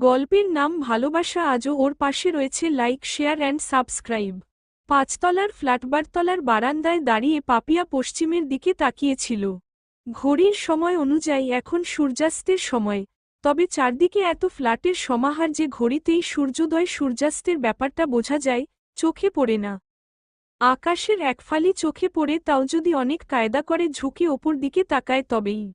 গল্পের নাম ভালোবাসা আজও ওর পাশে রয়েছে লাইক শেয়ার অ্যান্ড সাবস্ক্রাইব পাঁচতলার ফ্ল্যাটবারতলার বারান্দায় দাঁড়িয়ে পাপিয়া পশ্চিমের দিকে তাকিয়েছিল। ঘড়ির সময় অনুযায়ী এখন সূর্যাস্তের সময়, তবে চারদিকে এত ফ্ল্যাটের সমাহার যে ঘড়িতেই সূর্যোদয় সূর্যাস্তের ব্যাপারটা বোঝা যায়, চোখে পড়ে না। আকাশের একফালি চোখে পড়ে তাও যদি অনেক কায়দা করে ঝুঁকে ওপর দিকে তাকায় তবেই।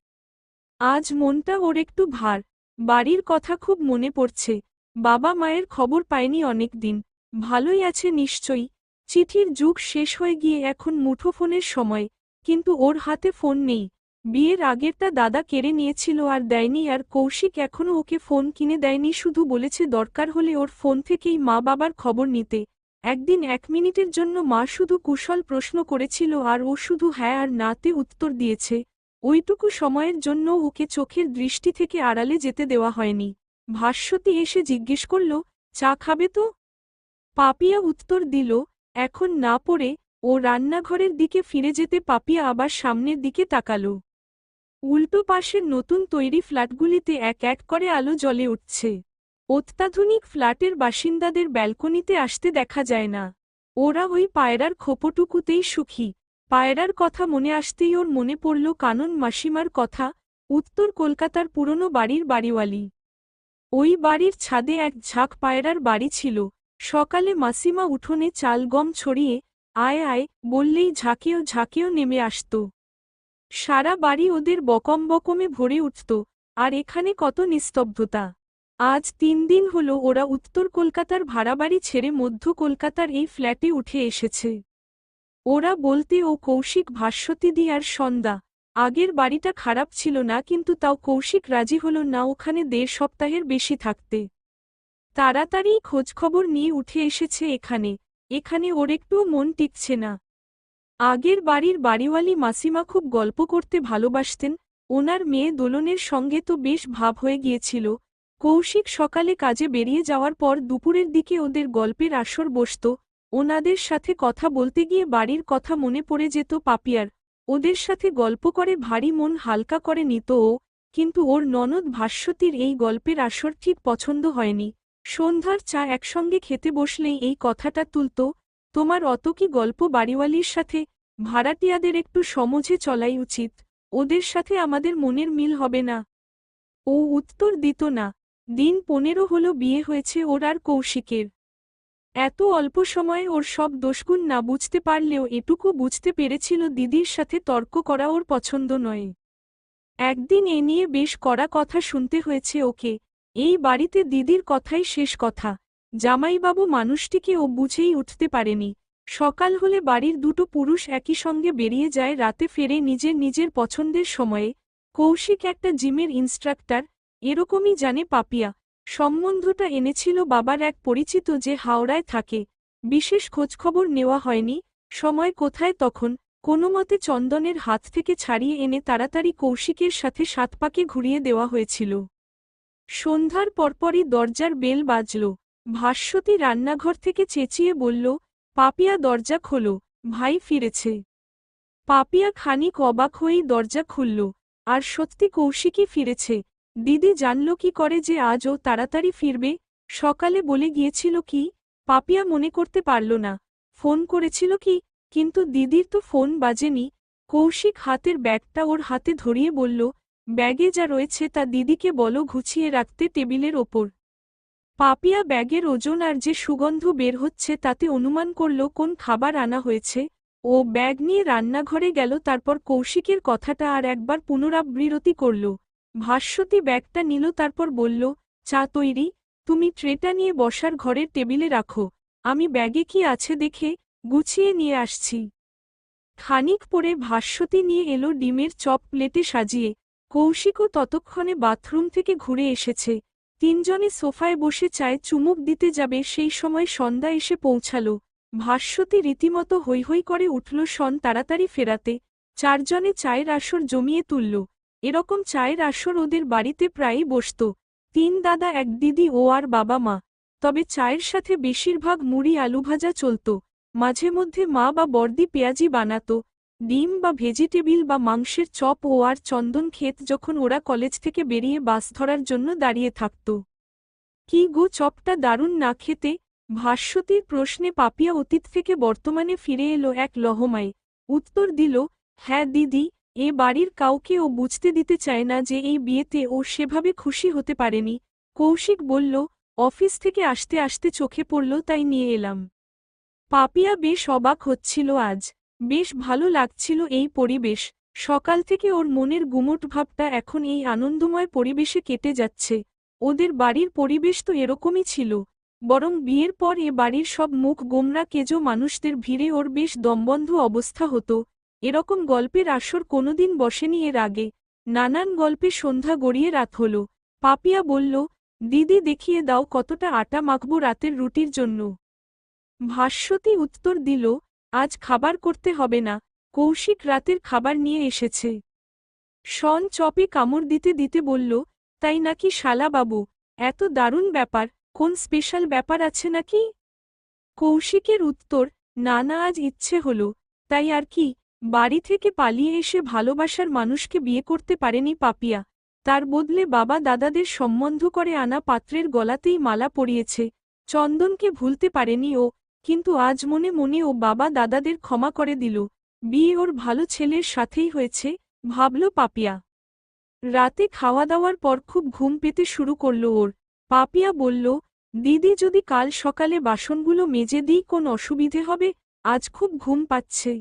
আজ মনটা ওর একটু ভার বাড়ির কথা খুব মনে পড়ছে। বাবা মায়ের খবর পায়নি অনেক দিন ভালোই আছে নিশ্চয়ই। চিঠির যুগ শেষ হয়ে গিয়ে এখন মুঠোফোনের সময়। কিন্তু ওর হাতে ফোন নেই। বিয়ের আগেরটা দাদা কেড়ে নিয়েছিল আর দেয়নি আর কৌশিক এখনও ওকে ফোন কিনে দেয়নি, শুধু বলেছে দরকার হলে ওর ফোন থেকেই মা বাবার খবর নিতে। একদিন এক মিনিটের জন্য মা শুধু কুশল প্রশ্ন করেছিল, আর ও শুধু হ্যাঁ আর নাতে উত্তর দিয়েছে। ওইটুকু সময়ের জন্য ওকে চোখের দৃষ্টি থেকে আড়ালে যেতে দেওয়া হয়নি। ভাস্বতী এসে জিজ্ঞেস করল, চা খাবে তো? পাপিয়া উত্তর দিল, এখন না পড়ে, ও রান্নাঘরের দিকে ফিরে যেতে পাপিয়া আবার সামনের দিকে তাকাল। উল্টো পাশের নতুন তৈরি ফ্ল্যাটগুলিতে এক এক করে আলো জ্বলে উঠছে। অত্যাধুনিক ফ্ল্যাটের বাসিন্দাদের ব্যালকনিতে আসতে দেখা যায় না। ওরা ওই পায়রার খোপটুকুতেই সুখী। পায়রার কথা মনে আসতেই ওর মনে পড়ল কানন মাসিমার কথা, উত্তর কলকাতার পুরনো বাড়ির বাড়িওয়ালি। ওই বাড়ির ছাদে এক ঝাঁক পায়রার বাড়ি ছিল। সকালে মাসিমা উঠোনে চাল গম ছড়িয়ে আয় আয় বললেই ঝাঁকেও ঝাঁকেও নেমে আসত। সারা বাড়ি ওদের বকম বকমে ভরে উঠত, আর এখানে কত নিস্তব্ধতা। আজ তিন দিন হল ওরা উত্তর কলকাতার ভাড়াবাড়ি ছেড়ে মধ্য কলকাতার এই ফ্ল্যাটে উঠে এসেছে। ওরা বলতে ও কৌশিক ভাস্বতীদি আর সন্ধ্যা। আগের বাড়িটা খারাপ ছিল না কিন্তু তাও কৌশিক রাজি হল না ওখানে দেড় সপ্তাহের বেশি থাকতে। তাড়াতাড়ি খোঁজখবর নিয়ে উঠে এসেছে এখানে। এখানে ওর একটুও মন টিকছে না। আগের বাড়ির বাড়িওয়ালি মাসিমা খুব গল্প করতে ভালোবাসতেন। ওনার মেয়ে দোলনের সঙ্গে তো বেশ ভাব হয়ে গিয়েছিল। কৌশিক সকালে কাজে বেরিয়ে যাওয়ার পর দুপুরের দিকে ওদের গল্পের আসর বসত। ওনাদের সাথে কথা বলতে গিয়ে বাড়ির কথা মনে পড়ে যেত পাপিয়ার। ওদের সাথে গল্প করে ভারী মন হালকা করে নিত ও, কিন্তু ওর ননদ ভাস্বতীর এই গল্পের আসর ঠিক পছন্দ হয়নি। সন্ধ্যার চা একসঙ্গে খেতে বসলেই এই কথাটা তুলত, তোমার অত কি গল্প বাড়িওয়ালির সাথে? ভাড়াটিয়াদের একটু সমঝে চলাই উচিত। ওদের সাথে আমাদের মনের মিল হবে না। ও উত্তর দিত না। দিন পনেরো হল বিয়ে হয়েছে ওর আর কৌশিকের। এত অল্প সময়ে ওর সব দোষগুণ না বুঝতে পারলেও এটুকু বুঝতে পেরেছিল দিদির সাথে তর্ক করা ওর পছন্দ নয়। একদিন এ নিয়ে বেশ কড়া কথা শুনতে হয়েছে ওকে। এই বাড়িতে দিদির কথাই শেষ কথা। জামাইবাবু মানুষটিকে ও বুঝেই উঠতে পারেনি। সকাল হলে বাড়ির দুটো পুরুষ একই সঙ্গে বেরিয়ে যায় রাতে ফেরে নিজের নিজের পছন্দের সময়ে। কৌশিক একটা জিমের ইনস্ট্রাক্টর, এরকমই জানে পাপিয়া। সম্বন্ধটা এনেছিল বাবার এক পরিচিত যে হাওড়ায় থাকে। বিশেষ খোঁজখবর নেওয়া হয়নি। সময় কোথায় তখন? কোনোমতে চন্দনের হাত থেকে ছাড়িয়ে এনে তাড়াতাড়ি কৌশিকের সাথে সাত পাকে ঘুরিয়ে দেওয়া হয়েছিল। সন্ধ্যার পরপরই দরজার বেল বাজল। ভাস্বতী রান্নাঘর থেকে চেঁচিয়ে বলল, পাপিয়া দরজা খোলো, ভাই ফিরেছে। পাপিয়া খানিক অবাক হয়েই দরজা খুলল। আর সত্যি কৌশিকই ফিরেছে। দিদি জানল কি করে যে আজও তাড়াতাড়ি ফিরবে, সকালে বলে গিয়েছিল কি, পাপিয়া মনে করতে পারল না। ফোন করেছিল কি, কিন্তু দিদির তো ফোন বাজেনি। কৌশিক হাতের ব্যাগটা ওর হাতে ধরিয়ে বলল, ব্যাগে যা রয়েছে তা দিদিকে বলো ঘুছিয়ে রাখতে টেবিলের ওপর। পাপিয়া ব্যাগের ওজন আর যে সুগন্ধ বের হচ্ছে তাতে অনুমান করল কোন খাবার আনা হয়েছে। ও ব্যাগ নিয়ে রান্নাঘরে গেল, তারপর কৌশিকের কথাটা আর একবার পুনরাবৃত্তি করল। ভাস্বতী ব্যাগটা নিল, তারপর বলল, চা তৈরি, তুমি ট্রেটা নিয়ে বসার ঘরের টেবিলে রাখো, আমি ব্যাগে কি আছে দেখে গুছিয়ে নিয়ে আসছি। খানিক পরে ভাস্বতী নিয়ে এলো ডিমের চপ প্লেটে সাজিয়ে। কৌশিকও ততক্ষণে বাথরুম থেকে ঘুরে এসেছে। তিনজনে সোফায় বসে চায় চুমুক দিতে যাবে, সেই সময় সন্ধ্যা এসে পৌঁছালো। ভাস্বতী রীতিমতো হৈ হৈ করে উঠল, সন তাড়াতাড়ি ফেরাতে। চারজনে চায়ের আসর জমিয়ে তুলল। এরকম চায়ের আসর ওদের বাড়িতে প্রায়ই বসত। তিন দাদা, এক দিদি ও আর বাবা মা। তবে চায়ের সাথে বেশিরভাগ মুড়ি আলু ভাজা চলত। মাঝে মধ্যে মা বা বর্দি পেঁয়াজি বানাত, ডিম বা ভেজিটেবিল বা মাংসের চপ ও আর চন্দন ক্ষেত যখন ওরা কলেজ থেকে বেরিয়ে বাস ধরার জন্য দাঁড়িয়ে থাকত। কি গো, চপটা দারুণ না খেতে? ভাস্বতীর প্রশ্নে পাপিয়া অতীত থেকে বর্তমানে ফিরে এলো এক লহমায়। উত্তর দিল হ্যাঁ দিদি এ বাড়ির কাউকে ও বুঝতে দিতে চায় না যে এই বিয়েতে ও সেভাবে খুশি হতে পারেনি। কৌশিক বলল, অফিস থেকে আসতে আসতে চোখে পড়ল, তাই নিয়ে এলাম। পাপিয়া বেশ অবাক হচ্ছিল আজ। বেশ ভালো লাগছিল এই পরিবেশ। সকাল থেকে ওর মনের গুমট ভাবটা এখন এই আনন্দময় পরিবেশে কেটে যাচ্ছে। ওদের বাড়ির পরিবেশ তো এরকমই ছিল। বরং বিয়ের পর এ বাড়ির সব মুখ গোমরা কেজো মানুষদের ভিড়ে ওর বেশ দমবন্ধ অবস্থা হতো। এরকম গল্পের আসর কোনোদিন বসেনি এর আগে। নানান গল্পে সন্ধ্যা গড়িয়ে রাত হল। পাপিয়া বলল, দিদি দেখিয়ে দাও কতটা আটা মাখব রাতের রুটির জন্য। ভাস্বতী উত্তর দিল, আজ খাবার করতে হবে না, কৌশিক রাতের খাবার নিয়ে এসেছে। শন চপে কামড় দিতে দিতে বলল, তাই নাকি শালাবাবু এত দারুণ ব্যাপার, কোন স্পেশাল ব্যাপার আছে নাকি? কৌশিকের উত্তর, না না, আজ ইচ্ছে হল, তাই আর কি বাড়ি থেকে পালিয়ে এসে ভালোবাসার মানুষকে বিয়ে করতে পারেনি পাপিয়া। তার বদলে বাবা দাদাদের সম্বন্ধ করে আনা পাত্রের গলাতেই মালা পরিয়েছে। চন্দনকে ভুলতে পারেনি ও, কিন্তু আজ মনে মনে ও বাবা দাদাদের ক্ষমা করে দিল। বিয়ে ওর ভালো ছেলের সাথেই হয়েছে, ভাবল পাপিয়া। রাতে খাওয়া দাওয়ার পর খুব ঘুম পেতে শুরু করল ওর। পাপিয়া বলল, দিদি যদি কাল সকালে বাসনগুলো মেজে দিই কোন অসুবিধে হবে? আজ খুব ঘুম পাচ্ছে।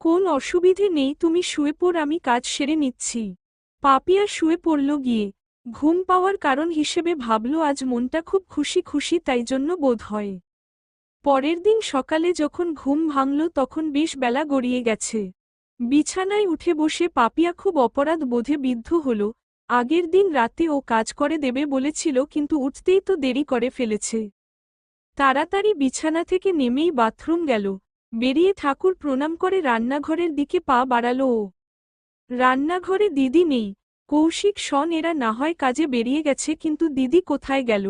কোন অসুবিধে নেই, তুমি শুয়ে পড়, আমি কাজ সেরে নিচ্ছি। পাপিয়া শুয়ে পড়ল গিয়ে। ঘুম পাওয়ার কারণ হিসেবে ভাবল, আজ মনটা খুব খুশি খুশি, তাই জন্য বোধ হয়। পরের দিন সকালে যখন ঘুম ভাঙল, তখন বেশ বেলা গড়িয়ে গেছে। বিছানায় উঠে বসে পাপিয়া খুব অপরাধ বোধে বিদ্ধ হল। আগের দিন রাতে ও কাজ করে দেবে বলেছিল, কিন্তু উঠতেই তো দেরি করে ফেলেছে। তাড়াতাড়ি বিছানা থেকে নেমেই বাথরুম গেল। বেরিয়ে ঠাকুর প্রণাম করে রান্নাঘরের দিকে পা বাড়াল। ও রান্নাঘরে দিদি নেই। কৌশিক শন এরা না হয় কাজে বেরিয়ে গেছে কিন্তু দিদি কোথায় গেল?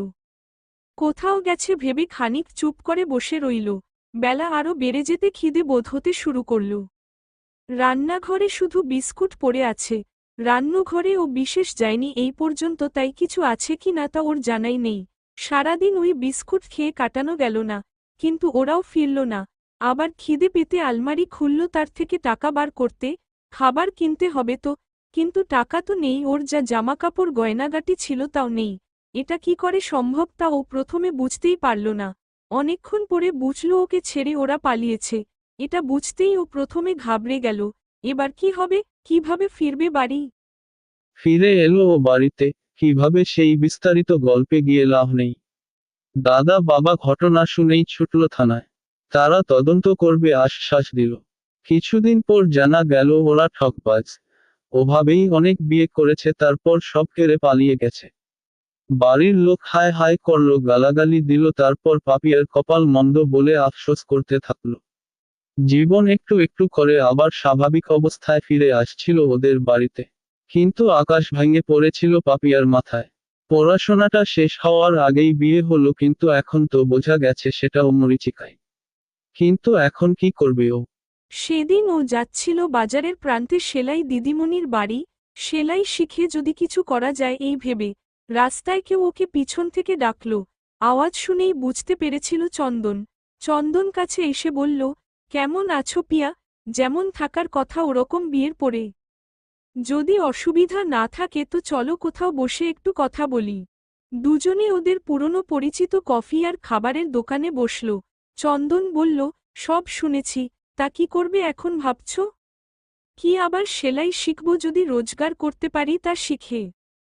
কোথাও গেছে ভেবে খানিক চুপ করে বসে রইল। বেলা আরও বেড়ে যেতে খিদে বোধ হতে শুরু করল। রান্নাঘরে শুধু বিস্কুট পড়ে আছে। রান্নাঘরে ও বিশেষ যায়নি এই পর্যন্ত তাই কিছু আছে কি না তা ওর জানাই নেই। সারাদিন ওই বিস্কুট খেয়ে কাটানো গেল না, কিন্তু ওরাও ফিরল না। আবার খিদে পেতে আলমারি খুলল তার থেকে টাকা বার করতে, খাবার কিনতে হবে তো, কিন্তু টাকা তো নেই, ওর যা জামাকাপড় গয়নাগাটি ছিল তাও নেই। এটা কি করে সম্ভব তা ও প্রথমে বুঝতেই পারল না। অনেকক্ষণ পরে বুঝল ওকে ছেড়ে ওরা পালিয়েছে। এটা বুঝতেই ও প্রথমে ঘাবড়ে গেল। এবার কি হবে? কীভাবে ফিরবে বাড়ি? ফিরে এলো ও বাড়িতে। কীভাবে সেই বিস্তারিত গল্পে গিয়ে লাভ নেই। দাদা বাবা ঘটনা শুনেই ছুটল থানায়। তারা তদন্ত করবে আশ্বাস দিল। কিছুদিন পর জানা গেল ওরা ঠকবাজ। ওভাবেই অনেক বিয়ে করেছে, তারপর সব কেড়ে পালিয়ে গেছে। বাড়ির লোক হায় হায় করল, গালাগালি দিল, তারপর পাপিয়ার কপাল মন্দ বলে আফসোস করতে থাকল। জীবন একটু একটু করে আবার স্বাভাবিক অবস্থায় ফিরে আসছিল ওদের বাড়িতে। কিন্তু আকাশ ভেঙে পড়েছিল পাপিয়ার মাথায়। পড়াশোনাটা শেষ হওয়ার আগেই বিয়ে হলো, কিন্তু এখন তো বোঝা গেছে সেটাও মরিচিকায়। কিন্তু এখন কি করবে ও? সেদিন ও যাচ্ছিল বাজারের প্রান্তে সেলাই দিদিমণির বাড়ি, সেলাই শিখে যদি কিছু করা যায় এই ভেবে, রাস্তায় কেউ ওকে পিছন থেকে ডাকল। আওয়াজ শুনেই বুঝতে পেরেছিল চন্দন। চন্দন কাছে এসে বলল, কেমন আছো পিয়া? যেমন থাকার কথা ওরকম বিয়ের পরে। যদি অসুবিধা না থাকে তো চলো কোথাও বসে একটু কথা বলি। দুজনে ওদের পুরনো পরিচিত কফি আর খাবারের দোকানে বসল। চন্দন বলল, সব শুনেছি, তা কি করবে এখন ভাবছ? কি আবার সেলাই শিখব যদি রোজগার করতে পারি তা শিখে।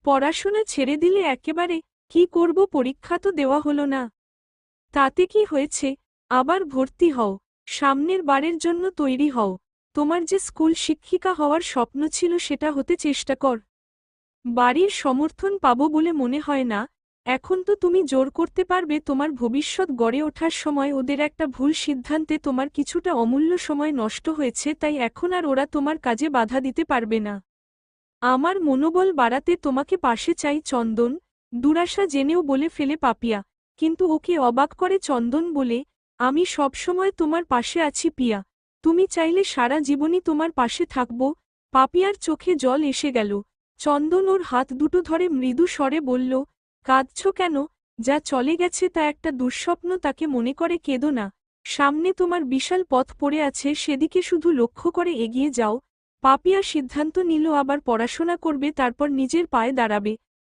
পড়াশোনা ছেড়ে দিলে একেবারে কি করব পরীক্ষা তো দেওয়া হলো না। তাতে কি হয়েছে, আবার ভর্তি হও, সামনের বারের জন্য তৈরি হও। তোমার যে স্কুল শিক্ষিকা হওয়ার স্বপ্ন ছিল সেটা হতে চেষ্টা কর। বাড়ির সমর্থন পাবো বলে মনে হয় না এখন তো তুমি জোর করতে পারবে তোমার ভবিষ্যৎ গড়ে ওঠার সময় ওদের একটা ভুল সিদ্ধান্তে তোমার কিছুটা অমূল্য সময় নষ্ট হয়েছে তাই এখন আর ওরা তোমার কাজে বাধা দিতে পারবে না। আমার মনোবল বাড়াতে তোমাকে পাশে চাই চন্দন, দুরাশা জেনেও বলে ফেলে পাপিয়া, কিন্তু ওকে অবাক করে চন্দন বলে, আমি সবসময় তোমার পাশে আছি পিয়া, তুমি চাইলে সারা জীবনই তোমার পাশে থাকব, পাপিয়ার চোখে জল এসে গেল, চন্দন ওর হাত দুটো ধরে মৃদু স্বরে বলল কাঁদছ কেন? যা চলে গেছে তা একটা দুঃস্বপ্ন তাকে মনে করে কেঁদো না। সামনে তোমার বিশাল পথ পড়ে আছে, সেদিকে শুধু লক্ষ্য করে এগিয়ে যাও। পাপিয়া সিদ্ধান্ত নিল, আবার পড়াশোনা করবে, তারপর নিজের পায়ে দাঁড়াবে।